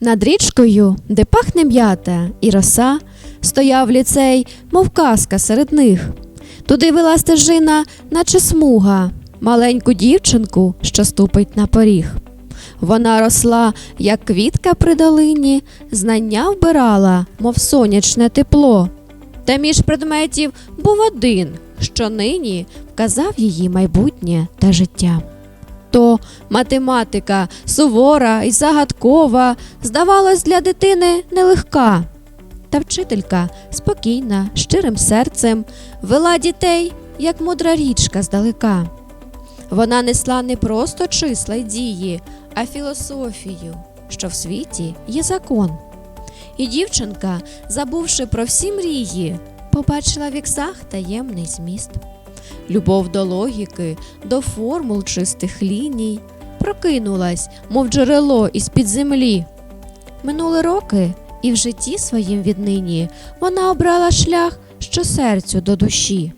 Над річкою, де пахне м'ята і роса, стояв ліцей, мов казка серед них. Туди вела стежина, наче смуга, маленьку дівчинку, що ступить на поріг. Вона росла, як квітка при долині, знання вбирала, мов сонячне тепло. Та між предметів був один, що нині вказав її майбутнє та життя. То математика сувора і загадкова, здавалась для дитини нелегка. Та вчителька спокійна, щирим серцем, вела дітей, як мудра річка здалека. Вона несла не просто числа й дії, а філософію, що в світі є закон. І дівчинка, забувши про всі мрії, побачила в іксах таємний зміст. Любов до логіки, до формул чистих ліній, прокинулась, мов джерело із-під землі. Минули роки, і в житті своїм віднині вона обрала шлях, що серцю до душі.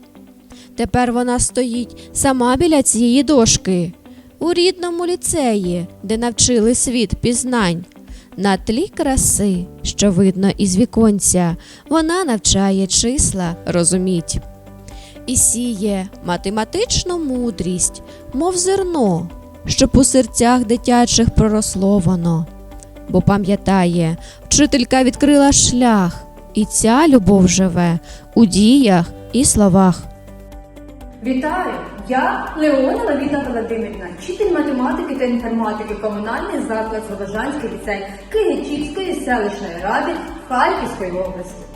Тепер вона стоїть сама біля цієї дошки, у рідному ліцеї, де навчили світ пізнань. На тлі краси, що видно із віконця, вона навчає числа розуміть. І сіє математичну мудрість, мов зерно, щоб у серцях дитячих проросло воно. Бо пам'ятає, вчителька відкрила шлях, і ця любов живе у діях і словах. Вітаю! Я Леона Лавіна Володимирівна, вчитель математики та інформатики, комунальний заклад Слобожанський ліцей Київчівської селищної ради Харківської області.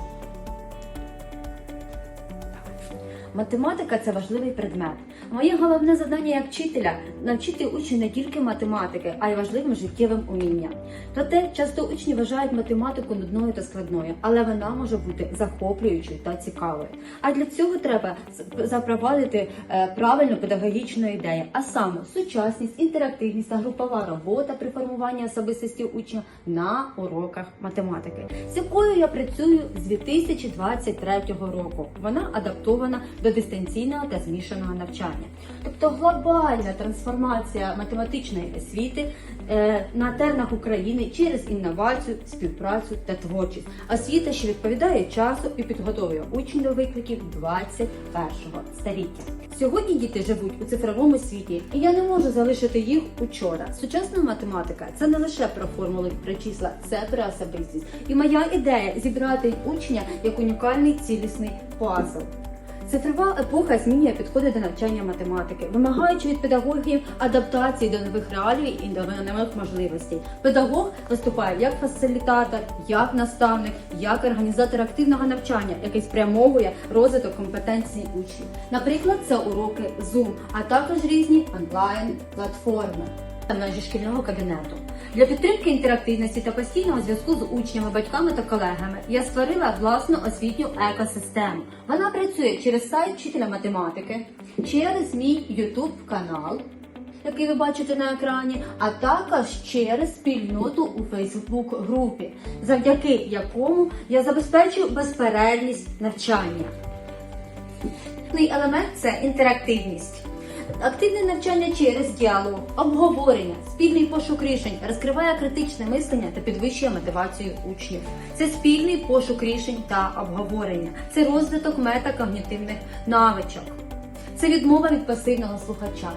Математика це важливий предмет. Моє головне завдання як вчителя навчити учнів не тільки математики, а й важливим життєвим умінням. Проте часто учні вважають математику нудною та складною, але вона може бути захоплюючою та цікавою. А для цього треба запровадити е, правильну педагогічну ідею, а саме сучасність, інтерактивність та групова робота при формуванні особистості учня на уроках математики, з якою я працюю з 2023 року. Вона адаптована до дистанційного та змішаного навчання. Тобто глобальна трансформація математичної освіти е, на тернах України через інновацію, співпрацю та творчість. Освіта, що відповідає часу і підготовує учнів до викликів 21-го століття. Сьогодні діти живуть у цифровому світі, і я не можу залишити їх учора. Сучасна математика це не лише про формули про числа, це про особистість. І моя ідея зібрати учня як унікальний цілісний пазл. Цифрова епоха змінює підходи до навчання математики, вимагаючи від педагогів адаптації до нових реалій і до нових можливостей. Педагог виступає як фасилітатор, як наставник, як організатор активного навчання, який спрямовує розвиток компетенцій учнів. Наприклад, це уроки Zoom, а також різні онлайн платформи та межі шкільного кабінету. Для підтримки інтерактивності та постійного зв'язку з учнями, батьками та колегами я створила власну освітню екосистему. Вона працює через сайт вчителя математики, через мій YouTube канал, який ви бачите на екрані, а також через спільноту у Facebook групі, завдяки якому я забезпечую безперервність навчання. Елемент це інтерактивність. Активне навчання через діалог, обговорення, спільний пошук рішень розкриває критичне мислення та підвищує мотивацію учнів. Це спільний пошук рішень та обговорення, це розвиток метакогнітивних навичок, це відмова від пасивного слухача.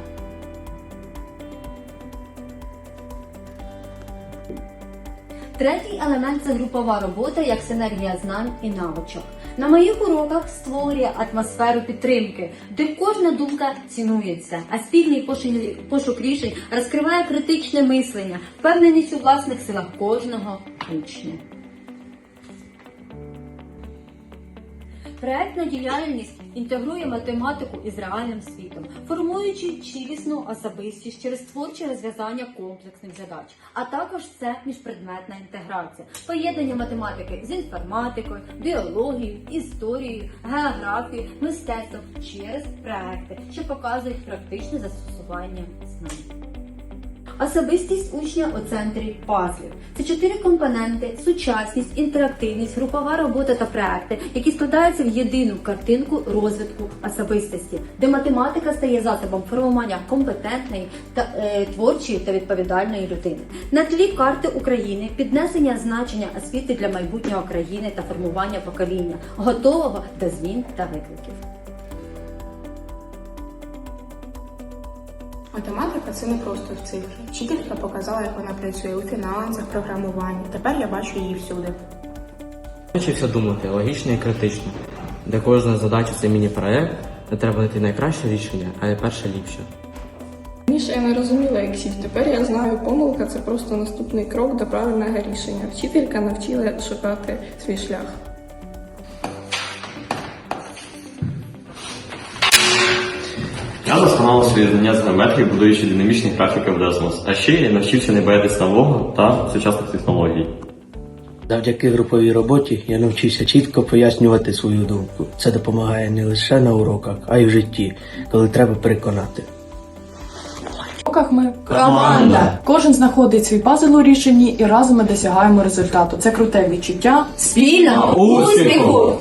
Третій елемент це групова робота як синергія знань і навичок. На моїх уроках створює атмосферу підтримки, де кожна думка цінується, а спільний пошук- рішень розкриває критичне мислення, впевненість у власних силах кожного учня. Проектна діяльність інтегрує математику із реальним світом, формуючи цілісну особистість через творче розв'язання комплексних задач, а також це міжпредметна інтеграція, поєднання математики з інформатикою, біологією, історією, географією, мистецтвом через проекти, що показують практичне застосування знань. Особистість учня у центрі пазлів. Це чотири компоненти: сучасність, інтерактивність, групова робота та проекти, які складаються в єдину картинку розвитку особистості, де математика стає засобом формування компетентної та е, творчої та відповідальної людини. На тлі карти України піднесення значення освіти для майбутнього країни та формування покоління, готового до змін та викликів. Математика це не просто цифри. Вчителька показала, як вона працює у фінансах, програмуванні. Тепер я бачу її всюди. Навчився думати логічно і критично, де кожна задача це міні-проект, де треба знайти найкраще рішення, а не перше ліпше. Раніше я не розуміла, як сіть. Тепер я знаю, помилка це просто наступний крок до правильного рішення. Вчителька навчила шукати свій шлях. Я досконалив свої знання з геометрії, будуючи динамічний графіки в Desmos. А ще я навчився не боятись нового та сучасних технологій. Завдяки груповій роботі я навчився чітко пояснювати свою думку. Це допомагає не лише на уроках, а й в житті, коли треба переконати. В уроках ми команда. Кожен знаходить свій пазл у рішенні і разом ми досягаємо результату. Це круте відчуття. Спільного успіху!